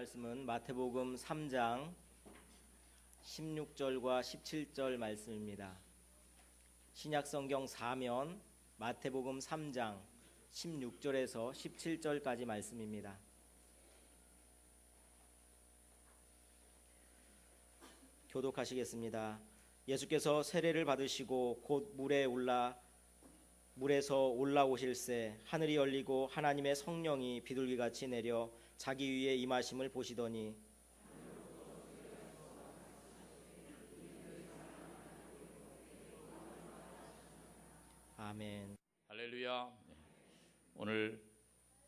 말씀은 마태복음 3장 16절과 17절 말씀입니다. 신약 성경 4면 마태복음 3장 16절에서 17절까지 말씀입니다. 교독하시겠습니다. 예수께서 세례를 받으시고 곧 물에 올라 물에서 올라오실새 하늘이 열리고 하나님의 성령이 비둘기같이 내려 자기 위에 임하심을 보시더니 아멘. 할렐루야. 네. 오늘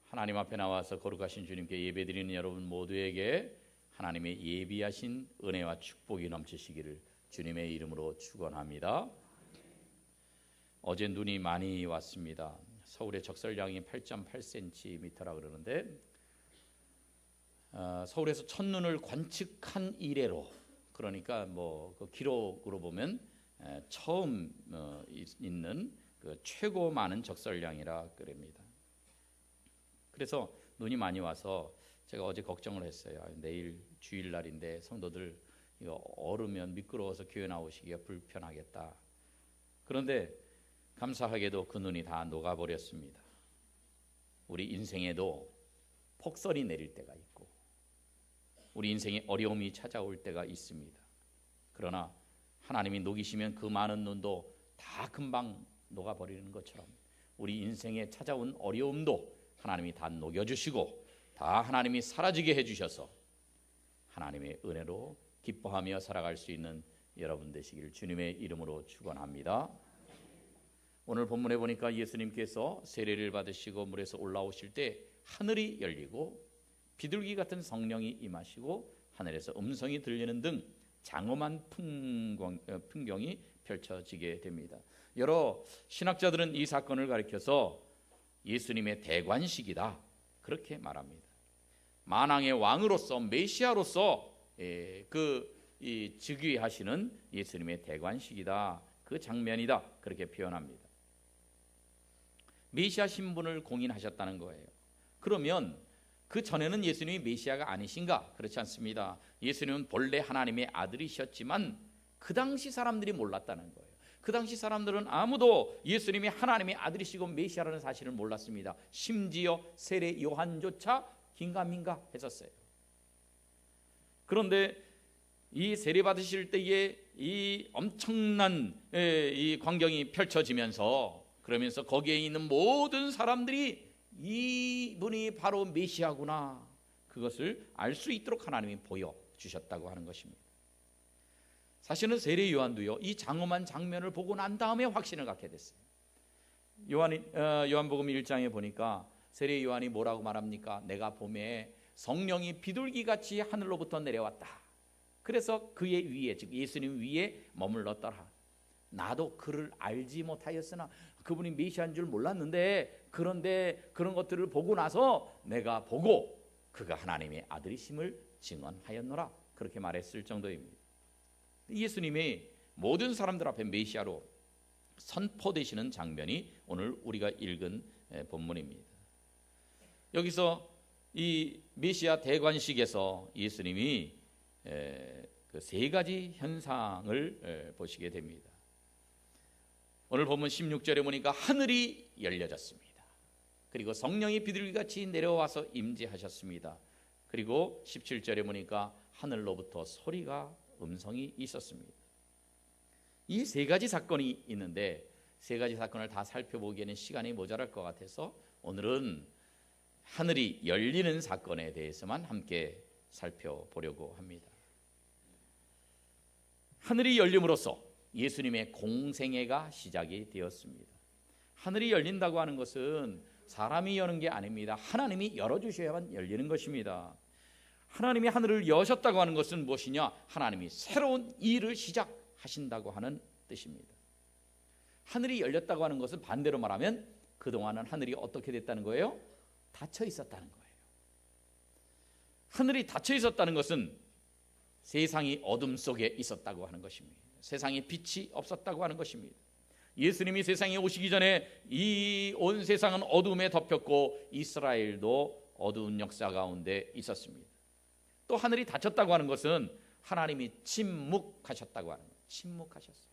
하나님 앞에 나와서 거룩하신 주님께 예배드리는 여러분 모두에게 하나님의 예비하신 은혜와 축복이 넘치시기를 주님의 이름으로 축원합니다. 어제 눈이 많이 왔습니다. 서울의 적설량이 8.8cm라 그러는데 어, 서울에서 첫눈을 관측한 이래로 그러니까 뭐 그 기록으로 보면 에, 처음 어, 있- 있는 그 최고 많은 적설량이라 그럽니다. 그래서 눈이 많이 와서 제가 어제 걱정을 했어요. 아, 내일 주일날인데 성도들 이거 얼으면 미끄러워서 교회 나오시기가 불편하겠다. 그런데 감사하게도 그 눈이 다 녹아버렸습니다. 우리 인생에도 폭설이 내릴 때가 있고 우리 인생에 어려움이 찾아올 때가 있습니다. 그러나 하나님이 녹이시면 그 많은 눈도 다 금방 녹아버리는 것처럼 우리 인생에 찾아온 어려움도 하나님이 다 녹여주시고 다 하나님이 사라지게 해주셔서 하나님의 은혜로 기뻐하며 살아갈 수 있는 여러분 되시길 주님의 이름으로 축원합니다. 오늘 본문에 보니까 예수님께서 세례를 받으시고 물에서 올라오실 때 하늘이 열리고 비둘기 같은 성령이 임하시고 하늘에서 음성이 들리는 등 장엄한 어, 풍경 이 펼쳐지게 됩니다. 여러 신학자들은 이 사건을 가리켜서 예수님의 대관식이다 그렇게 말합니다. 만왕의 왕으로서 메시아로서 예, 그이 즉위하시는 예수님의 대관식이다 그 장면이다 그렇게 표현합니다. 메시아 신분을 공인하셨다는 거예요. 그러면 그 전에는 예수님이 메시아가 아니신가? 그렇지 않습니다. 예수님은 본래 하나님의 아들이셨지만 그 당시 사람들이 몰랐다는 거예요. 그 당시 사람들은 아무도 예수님이 하나님의 아들이시고 메시아라는 사실을 몰랐습니다. 심지어 세례 요한조차 긴가민가 했었어요. 그런데 이 세례 받으실 때에 이 엄청난 에, 이 광경이 펼쳐지면서 그러면서 거기에 있는 모든 사람들이 이분이 바로 메시아구나 그것을 알 수 있도록 하나님이 보여 주셨다고 하는 것입니다. 사실은 세례 요한도요 이 장엄한 장면을 보고 난 다음에 확신을 갖게 됐어요. 요한 어, 요한복음 1장에 보니까 세례 요한이 뭐라고 말합니까? 내가 봄에 성령이 비둘기 같이 하늘로부터 내려왔다. 그래서 그의 위에 즉 예수님 위에 머물렀더라. 나도 그를 알지 못하였으나 그분이 메시아인 줄 몰랐는데 그런데 그런 것들을 보고 나서 내가 보고 그가 하나님의 아들이심을 증언하였노라 그렇게 말했을 정도입니다. 예수님이 모든 사람들 앞에 메시아로 선포되시는 장면이 오늘 우리가 읽은 에, 본문입니다. 여기서 이 메시아 대관식에서 예수님이 그 세 가지 현상을 에, 보시게 됩니다. 오늘 본문 16절에 보니까 하늘이 열려졌습니다. 그리고 성령이 비둘기같이 내려와서 임재하셨습니다. 그리고 17절에 보니까 하늘로부터 소리가 음성이 있었습니다. 이 세 가지 사건이 있는데 세 가지 사건을 다 살펴보기에는 시간이 모자랄 것 같아서 오늘은 하늘이 열리는 사건에 대해서만 함께 살펴보려고 합니다. 하늘이 열림으로써 예수님의 공생애가 시작이 되었습니다. 하늘이 열린다고 하는 것은 사람이 여는 게 아닙니다. 하나님이 열어주셔야만 열리는 것입니다. 하나님이 하늘을 여셨다고 하는 것은 무엇이냐? 하나님이 새로운 일을 시작하신다고 하는 뜻입니다. 하늘이 열렸다고 하는 것은 반대로 말하면 그동안은 하늘이 어떻게 됐다는 거예요? 닫혀 있었다는 거예요. 하늘이 닫혀 있었다는 것은 세상이 어둠 속에 있었다고 하는 것입니다. 세상에 빛이 없었다고 하는 것입니다. 예수님이 세상에 오시기 전에 이 온 세상은 어둠에 덮였고 이스라엘도 어두운 역사 가운데 있었습니다. 또 하늘이 닫혔다고 하는 것은 하나님이 침묵하셨다고 하는 거예요. 침묵하셨어요.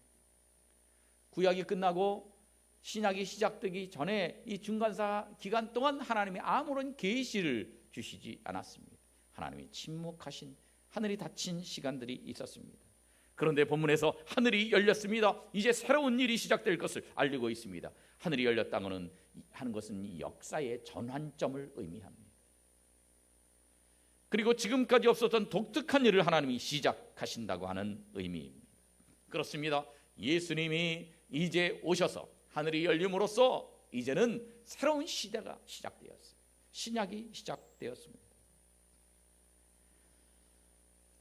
구약이 끝나고 신약이 시작되기 전에 이 중간사 기간 동안 하나님이 아무런 계시를 주시지 않았습니다. 하나님이 침묵하신 하늘이 닫힌 시간들이 있었습니다. 그런데 본문에서 하늘이 열렸습니다. 이제 새로운 일이 시작될 것을 알리고 있습니다. 하늘이 열렸다고는 하는 것은 역사의 전환점을 의미합니다. 그리고 지금까지 없었던 독특한 일을 하나님이 시작하신다고 하는 의미입니다. 그렇습니다. 예수님이 이제 오셔서 하늘이 열림으로써 이제는 새로운 시대가 시작되었어요. 신약이 시작되었습니다.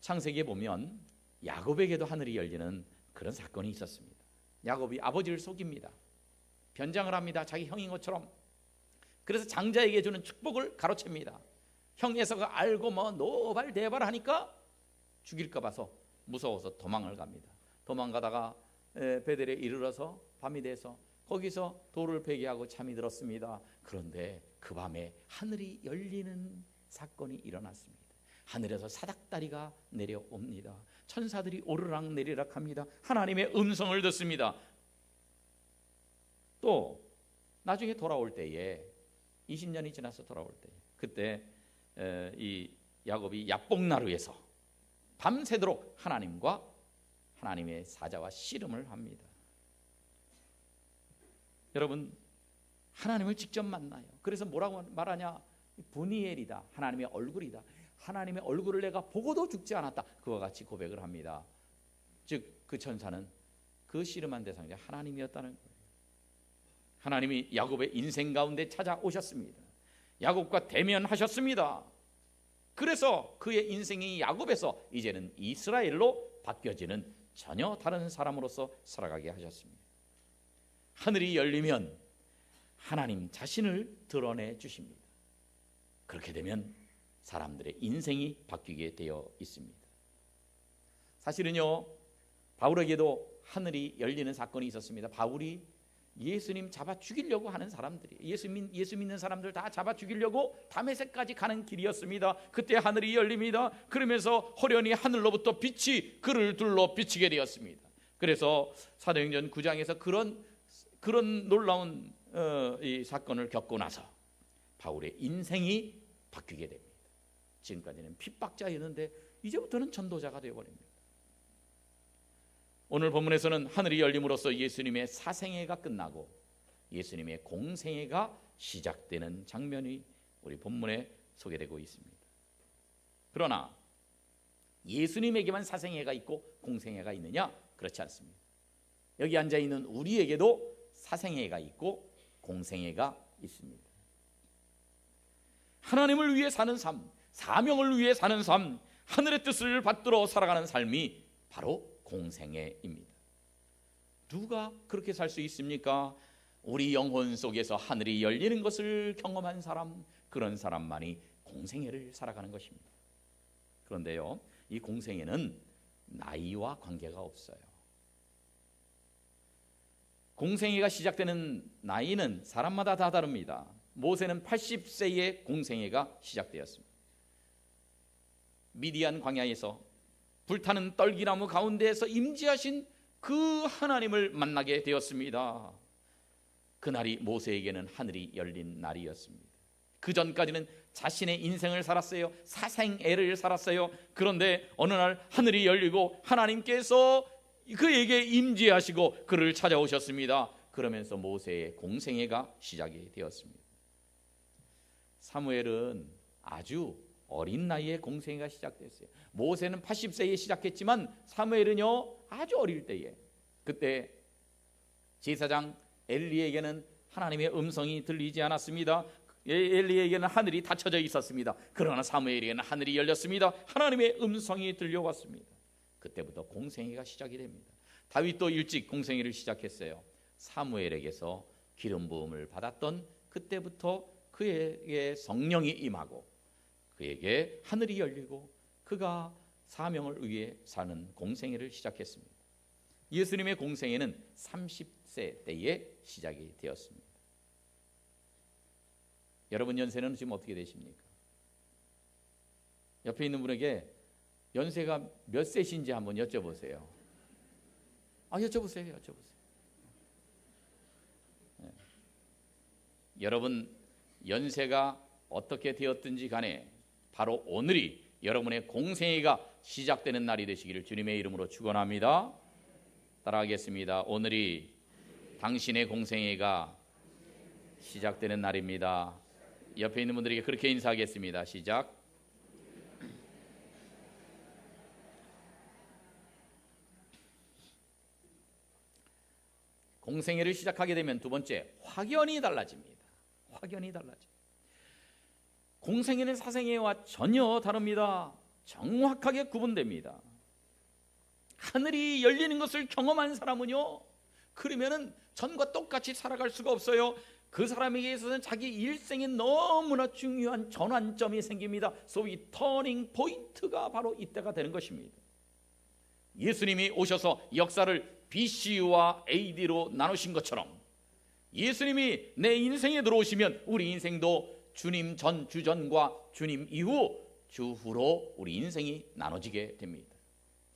창세기에 보면 야곱에게도 하늘이 열리는 그런 사건이 있었습니다. 야곱이 아버지를 속입니다. 변장을 합니다. 자기 형인 것처럼. 그래서 장자에게 주는 축복을 가로챕니다. 형 녀석을 알고 뭐 노발대발하니까 죽일까 봐서 무서워서 도망을 갑니다. 도망가다가 에, 베델에 이르러서 밤이 돼서 거기서 돌을 베개하고 잠이 들었습니다. 그런데 그 밤에 하늘이 열리는 사건이 일어났습니다. 하늘에서 사닥다리가 내려옵니다. 천사들이 오르락 내리락 합니다. 하나님의 음성을 듣습니다. 또 나중에 돌아올 때에 20년이 지나서 돌아올 때 그때 에, 이 야곱이 야복나루에서 밤새도록 하나님과 하나님의 사자와 씨름을 합니다. 여러분 하나님을 직접 만나요. 그래서 뭐라고 말하냐? 분이엘이다. 하나님의 얼굴이다. 하나님의 얼굴을 내가 보고도 죽지 않았다. 그와 같이 고백을 합니다. 즉 그 천사는 그 씨름한 대상자 하나님이었다는 거예요. 하나님이 야곱의 인생 가운데 찾아오셨습니다. 야곱과 대면하셨습니다. 그래서 그의 인생이 야곱에서 이제는 이스라엘로 바뀌어지는 전혀 다른 사람으로서 살아가게 하셨습니다. 하늘이 열리면 하나님 자신을 드러내 주십니다. 그렇게 되면 사람들의 인생이 바뀌게 되어 있습니다. 사실은요, 바울에게도 하늘이 열리는 사건이 있었습니다. 바울이 예수님 잡아 죽이려고 하는 사람들이 예수, 믿, 예수 믿는 사람들 다 잡아 죽이려고 다메섹까지 가는 길이었습니다. 그때 하늘이 열립니다. 그러면서 호련히 하늘로부터 빛이 그를 둘러 비치게 되었습니다. 그래서 사도행전 9장에서 그런 그런 놀라운 어, 이 사건을 겪고 나서 바울의 인생이 바뀌게 됩니다. 지금까지는 핍박자였는데 이제부터는 전도자가 되어 버립니다. 오늘 본문에서는 하늘이 열림으로써 예수님의 사생애가 끝나고 예수님의 공생애가 시작되는 장면이 우리 본문에 소개되고 있습니다. 그러나 예수님에게만 사생애가 있고 공생애가 있느냐? 그렇지 않습니다. 여기 앉아 있는 우리에게도 사생애가 있고 공생애가 있습니다. 하나님을 위해 사는 삶, 사명을 위해 사는 삶, 하늘의 뜻을 받들어 살아가는 삶이 바로 공생애입니다. 누가 그렇게 살 수 있습니까? 우리 영혼 속에서 하늘이 열리는 것을 경험한 사람, 그런 사람만이 공생애를 살아가는 것입니다. 그런데요, 이 공생애는 나이와 관계가 없어요. 공생애가 시작되는 나이는 사람마다 다 다릅니다. 모세는 80세에 공생애가 시작되었습니다. 미디안 광야에서 불타는 떨기나무 가운데에서 임재하신 그 하나님을 만나게 되었습니다. 그날이 모세에게는 하늘이 열린 날이었습니다. 그 전까지는 자신의 인생을 살았어요. 사생애를 살았어요. 그런데 어느 날 하늘이 열리고 하나님께서 그에게 임재하시고 그를 찾아오셨습니다. 그러면서 모세의 공생애가 시작이 되었습니다. 사무엘은 아주 어린 나이에 공생애가 시작됐어요. 모세는 80세에 시작했지만 사무엘은요 아주 어릴 때에 그때 제사장 엘리에게는 하나님의 음성이 들리지 않았습니다. 엘리에게는 하늘이 닫혀져 있었습니다. 그러나 사무엘에게는 하늘이 열렸습니다. 하나님의 음성이 들려왔습니다. 그때부터 공생애가 시작이 됩니다. 다윗도 일찍 공생애를 시작했어요. 사무엘에게서 기름 부음을 받았던 그때부터 그에게 성령이 임하고 그에게 하늘이 열리고 그가 사명을 위해 사는 공생애를 시작했습니다. 예수님의 공생애는 30세 때에 시작이 되었습니다. 여러분 연세는 지금 어떻게 되십니까? 옆에 있는 분에게 연세가 몇 세신지 한번 여쭤보세요. 아 여쭤보세요, 여쭤보세요. 네. 여러분 연세가 어떻게 되었든지 간에 바로 오늘이 여러분의 공생애가 시작되는 날이 되시기를 주님의 이름으로 축원합니다. 따라하겠습니다. 오늘이 당신의 공생애가 시작되는 날입니다. 옆에 있는 분들에게 그렇게 인사하겠습니다. 시작. 공생애를 시작하게 되면 두 번째 확연히 달라집니다. 확연히 달라져. 공생애는 사생애와 전혀 다릅니다. 정확하게 구분됩니다. 하늘이 열리는 것을 경험한 사람은요. 그러면은 전과 똑같이 살아갈 수가 없어요. 그 사람에게 있어서는 자기 일생에 너무나 중요한 전환점이 생깁니다. 소위 터닝 포인트가 바로 이때가 되는 것입니다. 예수님이 오셔서 역사를 BC와 AD로 나누신 것처럼 예수님이 내 인생에 들어오시면 우리 인생도 주님 전 주전과 주님 이후 주후로 우리 인생이 나눠지게 됩니다.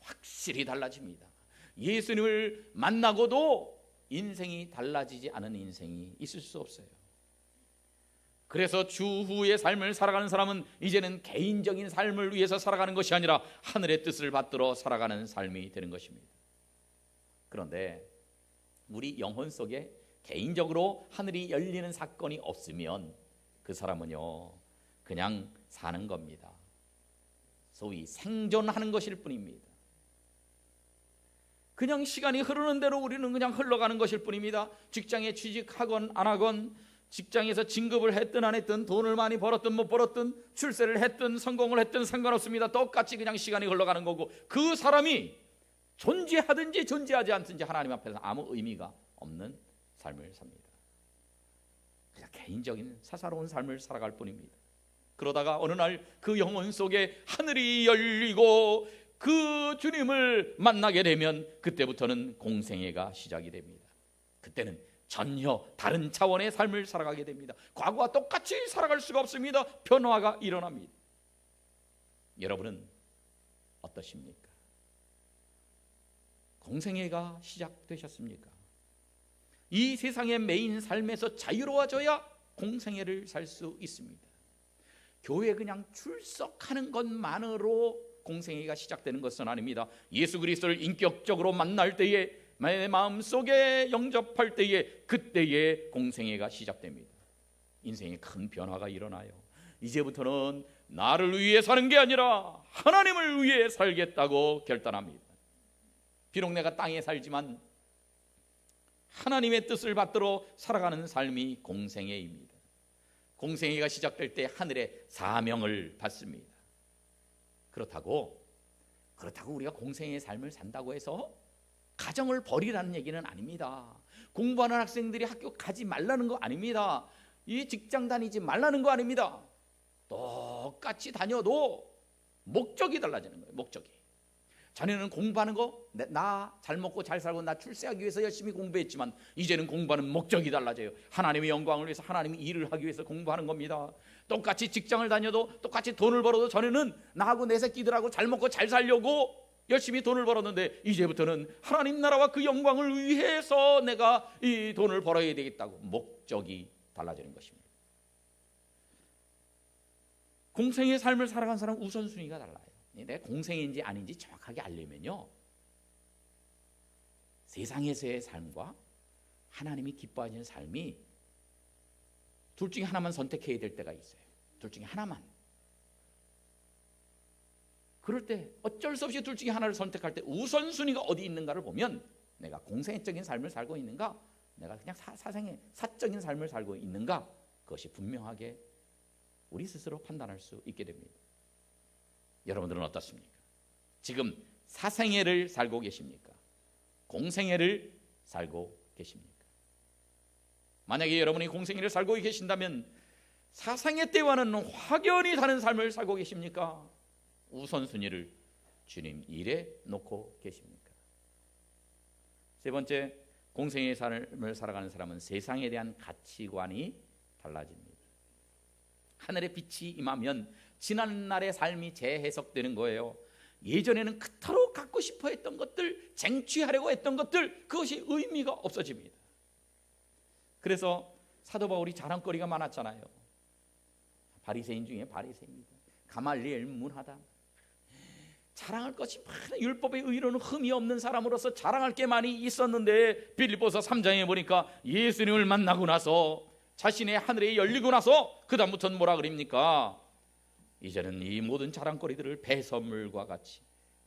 확실히 달라집니다. 예수님을 만나고도 인생이 달라지지 않은 인생이 있을 수 없어요. 그래서 주후의 삶을 살아가는 사람은 이제는 개인적인 삶을 위해서 살아가는 것이 아니라 하늘의 뜻을 받들어 살아가는 삶이 되는 것입니다. 그런데 우리 영혼 속에 개인적으로 하늘이 열리는 사건이 없으면 그 사람은요 그냥 사는 겁니다. 소위 생존하는 것일 뿐입니다. 그냥 시간이 흐르는 대로 우리는 그냥 흘러가는 것일 뿐입니다. 직장에 취직하건 안 하건 직장에서 진급을 했든 안 했든 돈을 많이 벌었든 못 벌었든 출세를 했든 성공을 했든 상관없습니다. 똑같이 그냥 시간이 흘러가는 거고 그 사람이 존재하든지 존재하지 않든지 하나님 앞에서 아무 의미가 없는 삶을 삽니다. 개인적인 사사로운 삶을 살아갈 뿐입니다. 그러다가 어느 날 그 영혼 속에 하늘이 열리고 그 주님을 만나게 되면 그때부터는 공생애가 시작이 됩니다. 그때는 전혀 다른 차원의 삶을 살아가게 됩니다. 과거와 똑같이 살아갈 수가 없습니다. 변화가 일어납니다. 여러분은 어떠십니까? 공생애가 시작되셨습니까? 이 세상의 메인 삶에서 자유로워져야 공생애를 살 수 있습니다. 교회 그냥 출석하는 것만으로 공생애가 시작되는 것은 아닙니다. 예수 그리스도를 인격적으로 만날 때에 내 마음 속에 영접할 때에 그때에 공생애가 시작됩니다. 인생에 큰 변화가 일어나요. 이제부터는 나를 위해 사는 게 아니라 하나님을 위해 살겠다고 결단합니다. 비록 내가 땅에 살지만 하나님의 뜻을 받들어 살아가는 삶이 공생애입니다. 공생애가 시작될 때 하늘의 사명을 받습니다. 그렇다고 그렇다고 우리가 공생의 삶을 산다고 해서 가정을 버리라는 얘기는 아닙니다. 공부하는 학생들이 학교 가지 말라는 거 아닙니다. 이 직장 다니지 말라는 거 아닙니다. 똑같이 다녀도 목적이 달라지는 거예요. 목적이. 자네는 공부하는 거 나 잘 먹고 잘 살고 나 출세하기 위해서 열심히 공부했지만 이제는 공부하는 목적이 달라져요. 하나님의 영광을 위해서 하나님의 일을 하기 위해서 공부하는 겁니다. 똑같이 직장을 다녀도 똑같이 돈을 벌어도 전에는 나하고 내 새끼들하고 잘 먹고 잘 살려고 열심히 돈을 벌었는데 이제부터는 하나님 나라와 그 영광을 위해서 내가 이 돈을 벌어야 되겠다고 목적이 달라지는 것입니다. 공생의 삶을 살아간 사람 우선순위가 달라요. 내 공생인지 아닌지 정확하게 알려면요. 세상에서의 삶과 하나님이 기뻐하시는 삶이 둘 중에 하나만 선택해야 될 때가 있어요. 둘 중에 하나만. 그럴 때 어쩔 수 없이 둘 중에 하나를 선택할 때 우선순위가 어디 있는가를 보면 내가 공생적인 삶을 살고 있는가, 내가 그냥 사, 사생의 사적인 삶을 살고 있는가 그것이 분명하게 우리 스스로 판단할 수 있게 됩니다. 여러분들은 어떻습니까? 지금 사생애를 살고 계십니까? 공생애를 살고 계십니까? 만약에 여러분이 공생애를 살고 계신다면 사상의 때와는 확연히 다른 삶을 살고 계십니까? 우선순위를 주님 일에 놓고 계십니까? 세 번째, 공생의 삶을 살아가는 사람은 세상에 대한 가치관이 달라집니다. 하늘의 빛이 임하면 지난날의 삶이 재해석되는 거예요. 예전에는 그토록 갖고 싶어 했던 것들, 쟁취하려고 했던 것들, 그것이 의미가 없어집니다. 그래서 사도 바울이 자랑거리가 많았잖아요. 바리새인 중에 바리새인이다. 가말리엘 문하다. 자랑할 것이 많은 율법의 의로는 흠이 없는 사람으로서 자랑할 게 많이 있었는데 빌립보서 3장에 보니까 예수님을 만나고 나서 자신의 하늘에 열리고 나서 그 다음부터는 뭐라 그럽니까? 이제는 이 모든 자랑거리들을 배설물과 같이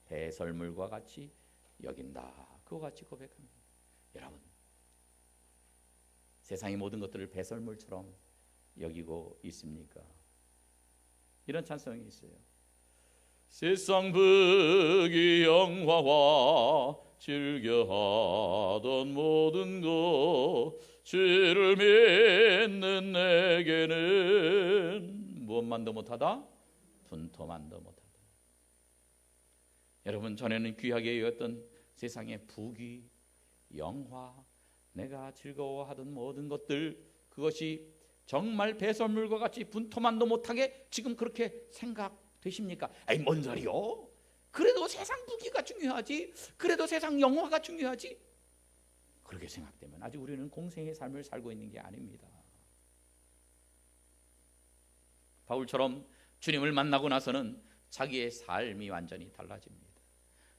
배설물과 같이 여긴다. 그와 같이 고백합니다. 여러분 세상의 모든 것들을 배설물처럼 여기고 있습니까? 이런 찬성이 있어요. 세상 부귀 영화와 즐겨하던 모든 것 주를 믿는 내게는 무엇만도 못하다 분토만도 못하다. 여러분 전에는 귀하게 여겼던 세상의 부귀 영화 내가 즐거워하던 모든 것들 그것이 정말 배설물과 같이 분토만도 못하게 지금 그렇게 생각되십니까? 아이 뭔 소리요? 그래도 세상 무기가 중요하지. 그래도 세상 영화가 중요하지. 그렇게 생각되면 아직 우리는 공생의 삶을 살고 있는 게 아닙니다. 바울처럼 주님을 만나고 나서는 자기의 삶이 완전히 달라집니다.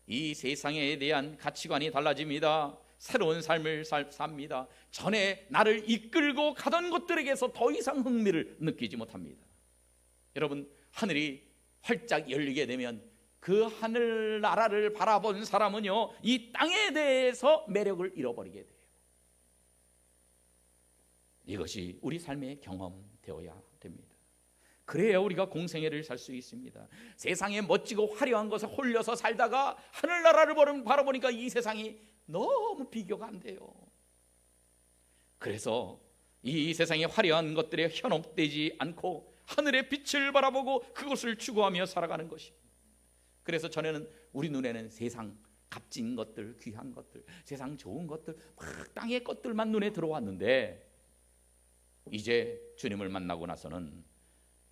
이 세상에 대한 가치관이 달라집니다. 새로운 삶을 살, 삽니다. 전에 나를 이끌고 가던 것들에게서 더 이상 흥미를 느끼지 못합니다. 여러분, 하늘이 활짝 열리게 되면 그 하늘 나라를 바라본 사람은요, 이 땅에 대해서 매력을 잃어버리게 돼요. 이것이 우리 삶의 경험되어야. 그래야 우리가 공생애를 살 수 있습니다. 세상에 멋지고 화려한 것에 홀려서 살다가 하늘나라를 바라보니까 이 세상이 너무 비교가 안 돼요. 그래서 이 세상의 화려한 것들에 현혹되지 않고 하늘의 빛을 바라보고 그것을 추구하며 살아가는 것입니다. 그래서 전에는 우리 눈에는 세상 값진 것들, 귀한 것들, 세상 좋은 것들, 막 땅의 것들만 눈에 들어왔는데 이제 주님을 만나고 나서는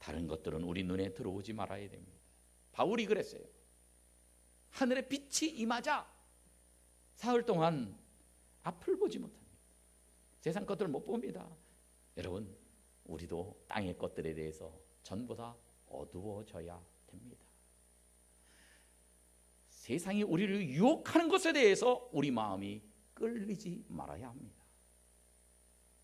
다른 것들은 우리 눈에 들어오지 말아야 됩니다. 바울이 그랬어요. 하늘의 빛이 임하자 사흘 동안 앞을 보지 못합니다. 세상 것들을 못 봅니다. 여러분, 우리도 땅의 것들에 대해서 전부 다 어두워져야 됩니다. 세상이 우리를 유혹하는 것에 대해서 우리 마음이 끌리지 말아야 합니다.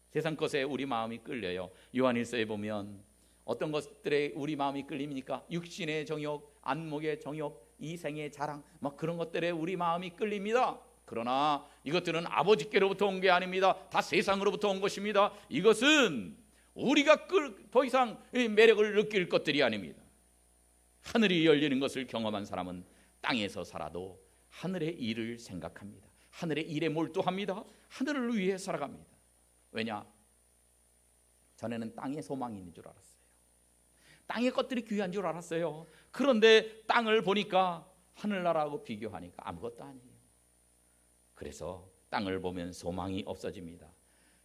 세상 것에 우리 마음이 끌려요. 요한일서에 보면 어떤 것들에 우리 마음이 끌립니까? 육신의 정욕, 안목의 정욕, 이생의 자랑, 막 그런 것들에 우리 마음이 끌립니다. 그러나 이것들은 아버지께로부터 온 게 아닙니다. 다 세상으로부터 온 것입니다. 이것은 우리가 더 이상 매력을 느낄 것들이 아닙니다. 하늘이 열리는 것을 경험한 사람은 땅에서 살아도 하늘의 일을 생각합니다. 하늘의 일에 몰두합니다. 하늘을 위해 살아갑니다. 왜냐? 전에는 땅에 소망이 있는 줄 알았어요. 땅의 것들이 귀한 줄 알았어요. 그런데 땅을 보니까 하늘나라하고 비교하니까 아무것도 아니에요. 그래서 땅을 보면 소망이 없어집니다.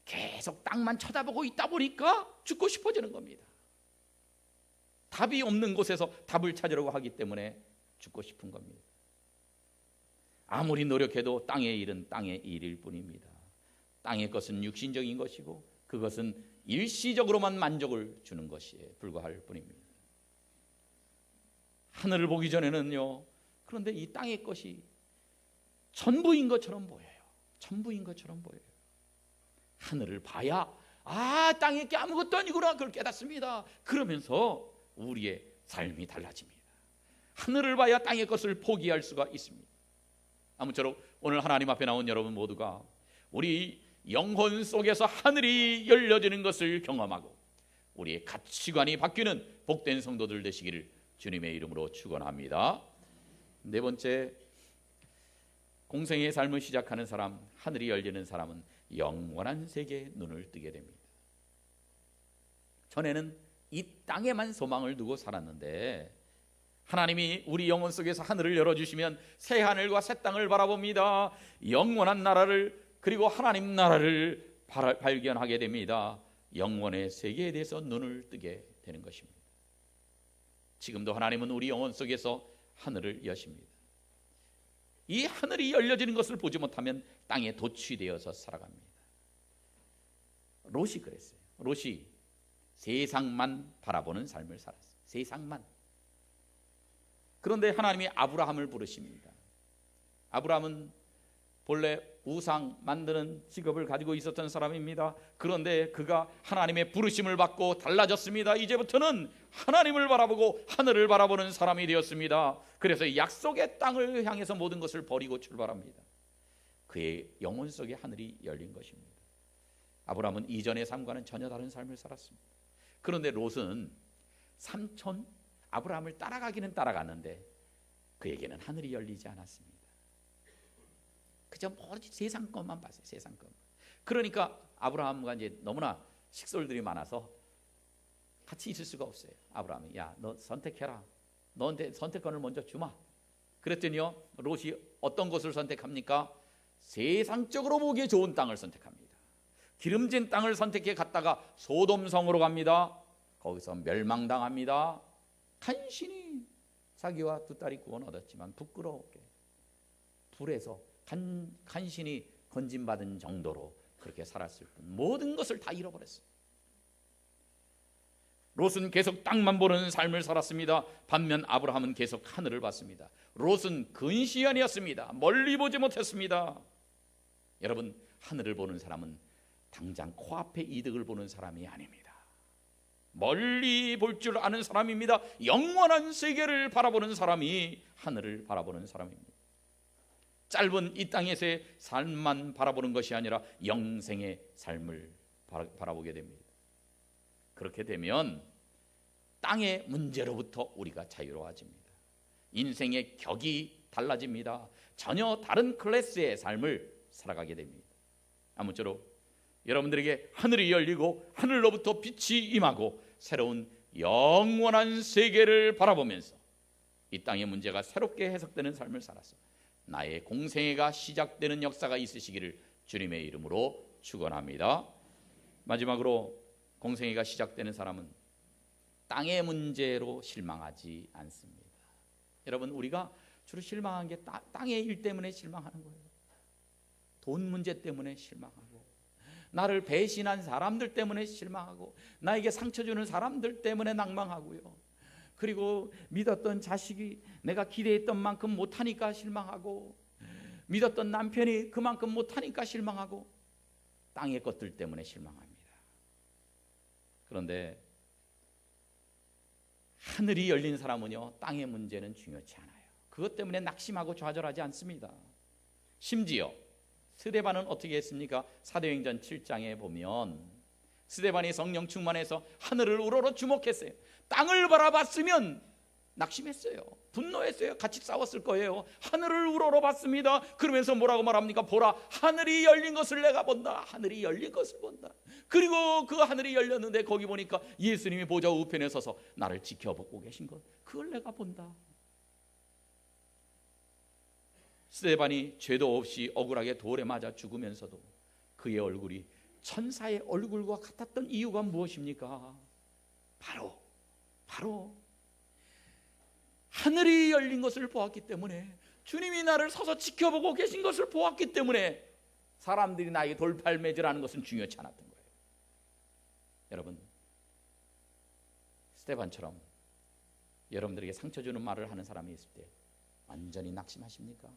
계속 땅만 쳐다보고 있다 보니까 죽고 싶어지는 겁니다. 답이 없는 곳에서 답을 찾으려고 하기 때문에 죽고 싶은 겁니다. 아무리 노력해도 땅의 일은 땅의 일일 뿐입니다. 땅의 것은 육신적인 것이고 그것은 일시적으로만 만족을 주는 것이에 불과할 뿐입니다. 하늘을 보기 전에는요. 그런데 이 땅의 것이 전부인 것처럼 보여요. 전부인 것처럼 보여요. 하늘을 봐야 아 땅에 게 아무것도 아니구나 그걸 깨닫습니다. 그러면서 우리의 삶이 달라집니다. 하늘을 봐야 땅의 것을 포기할 수가 있습니다. 아무쪼록 오늘 하나님 앞에 나온 여러분 모두가 우리 영혼 속에서 하늘이 열려지는 것을 경험하고 우리의 가치관이 바뀌는 복된 성도들 되시기를 주님의 이름으로 축원합니다. 네 번째 공생의 삶을 시작하는 사람, 하늘이 열리는 사람은 영원한 세계에 눈을 뜨게 됩니다. 전에는 이 땅에만 소망을 두고 살았는데 하나님이 우리 영혼 속에서 하늘을 열어 주시면 새 하늘과 새 땅을 바라봅니다. 영원한 나라를 그리고 하나님 나라를 발견하게 됩니다. 영원의 세계에 대해서 눈을 뜨게 되는 것입니다. 지금도 하나님은 우리 영혼 속에서 하늘을 여십니다. 이 하늘이 열려지는 것을 보지 못하면 땅에 도취되어서 살아갑니다. 롯이 그랬어요. 롯이 세상만 바라보는 삶을 살았어요. 세상만. 그런데 하나님이 아브라함을 부르십니다. 아브라함은 본래 우상 만드는 직업을 가지고 있었던 사람입니다. 그런데 그가 하나님의 부르심을 받고 달라졌습니다. 이제부터는 하나님을 바라보고 하늘을 바라보는 사람이 되었습니다. 그래서 약속의 땅을 향해서 모든 것을 버리고 출발합니다. 그의 영혼 속에 하늘이 열린 것입니다. 아브라함은 이전의 삶과는 전혀 다른 삶을 살았습니다. 그런데 롯은 삼촌 아브라함을 따라가기는 따라갔는데 그에게는 하늘이 열리지 않았습니다. 그저 머지 세상 것만 봤어요. 세상 것. 그러니까 아브라함과 이제 너무나 식솔들이 많아서 같이 있을 수가 없어요. 아브라함이 야 너 선택해라. 너한테 선택권을 먼저 주마. 그랬더니요 롯이 어떤 것을 선택합니까? 세상적으로 보기에 좋은 땅을 선택합니다. 기름진 땅을 선택해 갔다가 소돔성으로 갑니다. 거기서 멸망당합니다. 간신히 자기와 두 딸이 구원 얻었지만 부끄러웠게 불에서 간, 간신히 건진받은 정도로 그렇게 살았을 뿐 모든 것을 다 잃어버렸어요. 롯은 계속 땅만 보는 삶을 살았습니다. 반면 아브라함은 계속 하늘을 봤습니다. 롯은 근시안이었습니다. 멀리 보지 못했습니다. 여러분 하늘을 보는 사람은 당장 코앞에 이득을 보는 사람이 아닙니다. 멀리 볼 줄 아는 사람입니다. 영원한 세계를 바라보는 사람이 하늘을 바라보는 사람입니다. 짧은 이 땅에서의 삶만 바라보는 것이 아니라 영생의 삶을 바라보게 됩니다. 그렇게 되면 땅의 문제로부터 우리가 자유로워집니다. 인생의 격이 달라집니다. 전혀 다른 클래스의 삶을 살아가게 됩니다. 아무쪼록 여러분들에게 하늘이 열리고 하늘로부터 빛이 임하고 새로운 영원한 세계를 바라보면서 이 땅의 문제가 새롭게 해석되는 삶을 살아서 나의 공생애가 시작되는 역사가 있으시기를 주님의 이름으로 축원합니다. 마지막으로 공생애가 시작되는 사람은 땅의 문제로 실망하지 않습니다. 여러분 우리가 주로 실망한 게 땅의 일 때문에 실망하는 거예요. 돈 문제 때문에 실망하고 나를 배신한 사람들 때문에 실망하고 나에게 상처 주는 사람들 때문에 낭망하고요. 그리고 믿었던 자식이 내가 기대했던 만큼 못하니까 실망하고 믿었던 남편이 그만큼 못하니까 실망하고 땅의 것들 때문에 실망합니다. 그런데 하늘이 열린 사람은요 땅의 문제는 중요치 않아요. 그것 때문에 낙심하고 좌절하지 않습니다. 심지어 스데반은 어떻게 했습니까? 사도행전 7장에 보면 스데반이 성령 충만해서 하늘을 우러러 주목했어요. 땅을 바라봤으면 낙심했어요. 분노했어요. 같이 싸웠을 거예요. 하늘을 우러러 봤습니다. 그러면서 뭐라고 말합니까? 보라, 하늘이 열린 것을 내가 본다. 하늘이 열린 것을 본다. 그리고 그 하늘이 열렸는데 거기 보니까 예수님이 보좌 우편에 서서 나를 지켜보고 계신 것. 그걸 내가 본다. 스테반이 죄도 없이 억울하게 돌에 맞아 죽으면서도 그의 얼굴이 천사의 얼굴과 같았던 이유가 무엇입니까? 바로 바로 하늘이 열린 것을 보았기 때문에 주님이 나를 서서 지켜보고 계신 것을 보았기 때문에 사람들이 나에게 돌팔매질하는 것은 중요치 않았던 거예요. 여러분 스테반처럼 여러분들에게 상처 주는 말을 하는 사람이 있을 때 완전히 낙심하십니까?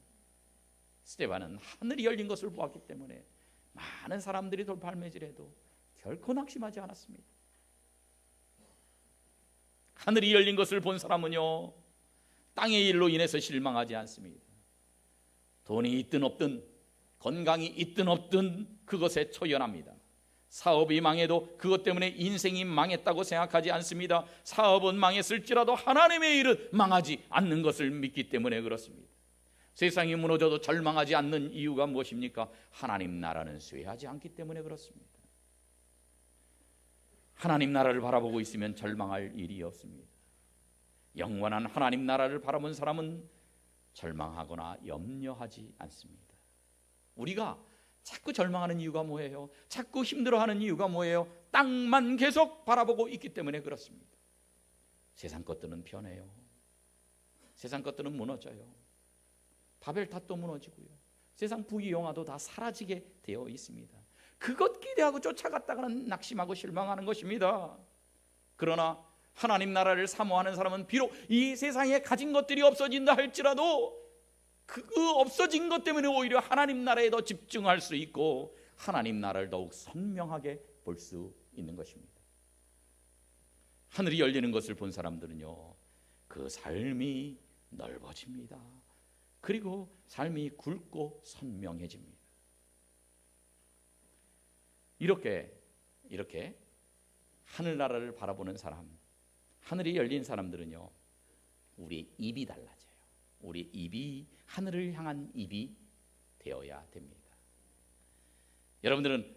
스테반은 하늘이 열린 것을 보았기 때문에 많은 사람들이 돌팔매질해도 결코 낙심하지 않았습니다. 하늘이 열린 것을 본 사람은요 땅의 일로 인해서 실망하지 않습니다. 돈이 있든 없든 건강이 있든 없든 그것에 초연합니다. 사업이 망해도 그것 때문에 인생이 망했다고 생각하지 않습니다. 사업은 망했을지라도 하나님의 일은 망하지 않는 것을 믿기 때문에 그렇습니다. 세상이 무너져도 절망하지 않는 이유가 무엇입니까? 하나님 나라는 쇠하지 않기 때문에 그렇습니다. 하나님 나라를 바라보고 있으면 절망할 일이 없습니다. 영원한 하나님 나라를 바라본 사람은 절망하거나 염려하지 않습니다. 우리가 자꾸 절망하는 이유가 뭐예요? 자꾸 힘들어하는 이유가 뭐예요? 땅만 계속 바라보고 있기 때문에 그렇습니다. 세상 것들은 변해요. 세상 것들은 무너져요. 바벨탑도 무너지고요. 세상 부귀영화도 다 사라지게 되어 있습니다. 그것 기대하고 쫓아갔다가는 낙심하고 실망하는 것입니다. 그러나 하나님 나라를 사모하는 사람은 비록 이 세상에 가진 것들이 없어진다 할지라도 그 없어진 것 때문에 오히려 하나님 나라에 더 집중할 수 있고 하나님 나라를 더욱 선명하게 볼 수 있는 것입니다. 하늘이 열리는 것을 본 사람들은요, 그 삶이 넓어집니다. 그리고 삶이 굵고 선명해집니다. 이렇게 이렇게 하늘나라를 바라보는 사람, 하늘이 열린 사람들은요, 우리 입이 달라져요. 우리 입이 하늘을 향한 입이 되어야 됩니다. 여러분들은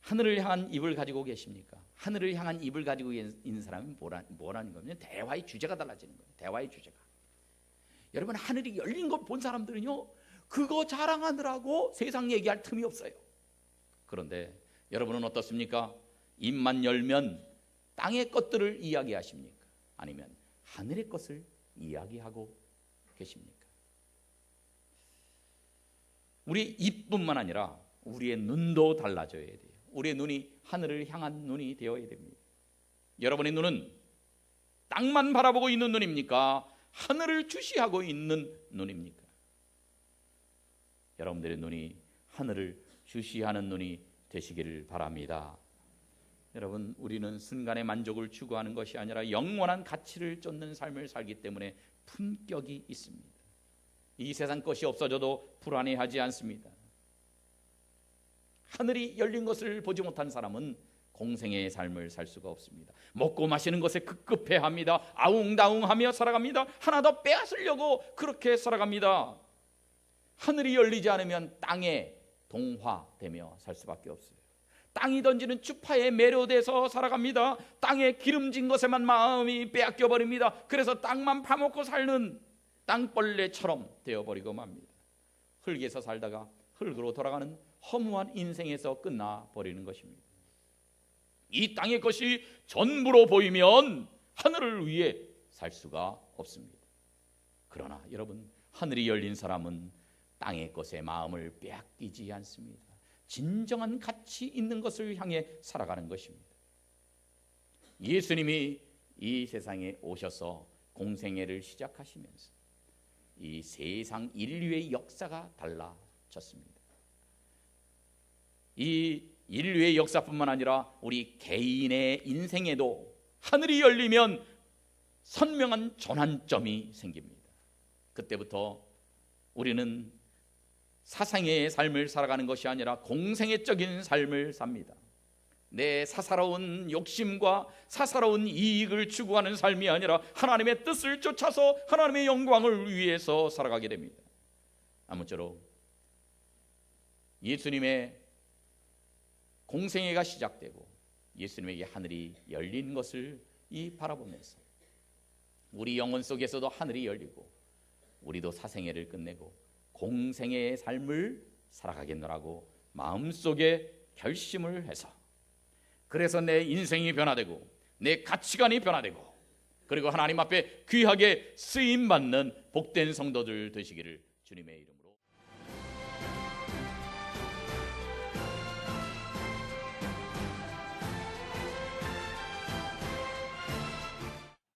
하늘을 향한 입을 가지고 계십니까? 하늘을 향한 입을 가지고 있는 사람이 뭐라, 뭐라는 거면 대화의 주제가 달라지는 거예요. 대화의 주제가. 여러분 하늘이 열린 걸 본 사람들은요, 그거 자랑하느라고 세상 얘기할 틈이 없어요. 그런데 여러분은 어떻습니까? 입만 열면 땅의 것들을 이야기하십니까? 아니면 하늘의 것을 이야기하고 계십니까? 우리 입뿐만 아니라 우리의 눈도 달라져야 돼요. 우리의 눈이 하늘을 향한 눈이 되어야 됩니다. 여러분의 눈은 땅만 바라보고 있는 눈입니까? 하늘을 주시하고 있는 눈입니까? 여러분들의 눈이 하늘을 주시하는 눈이 되시기를 바랍니다. 여러분, 우리는 순간의 만족을 추구하는 것이 아니라 영원한 가치를 쫓는 삶을 살기 때문에 품격이 있습니다. 이 세상 것이 없어져도 불안해하지 않습니다. 하늘이 열린 것을 보지 못한 사람은 공생의 삶을 살 수가 없습니다. 먹고 마시는 것에 급급해합니다. 아웅다웅하며 살아갑니다. 하나 더 빼앗으려고 그렇게 살아갑니다. 하늘이 열리지 않으면 땅에 동화되며 살 수밖에 없어요. 땅이 던지는 주파에 매료돼서 살아갑니다. 땅에 기름진 것에만 마음이 빼앗겨 버립니다. 그래서 땅만 파먹고 사는 땅벌레처럼 되어버리고 맙니다. 흙에서 살다가 흙으로 돌아가는 허무한 인생에서 끝나 버리는 것입니다. 이 땅의 것이 전부로 보이면 하늘을 위해 살 수가 없습니다. 그러나 여러분 하늘이 열린 사람은 땅의 것에 마음을 빼앗기지 않습니다. 진정한 가치 있는 것을 향해 살아가는 것입니다. 예수님이 이 세상에 오셔서 공생애를 시작하시면서 이 세상 인류의 역사가 달라졌습니다. 이 인류의 역사뿐만 아니라 우리 개인의 인생에도 하늘이 열리면 선명한 전환점이 생깁니다. 그때부터 우리는 사상의 삶을 살아가는 것이 아니라 공생애적인 삶을 삽니다. 내 사사로운 욕심과 사사로운 이익을 추구하는 삶이 아니라 하나님의 뜻을 쫓아서 하나님의 영광을 위해서 살아가게 됩니다. 아무쪼록 예수님의 공생애가 시작되고 예수님에게 하늘이 열린 것을 이 바라보면서 우리 영혼 속에서도 하늘이 열리고 우리도 사생애를 끝내고 공생애의 삶을 살아가겠노라고 마음속에 결심을 해서. 그래서 내 인생이 변화되고 내 가치관이 변화되고 그리고 하나님 앞에 귀하게 쓰임 받는 복된 성도들 되시기를 주님의 이름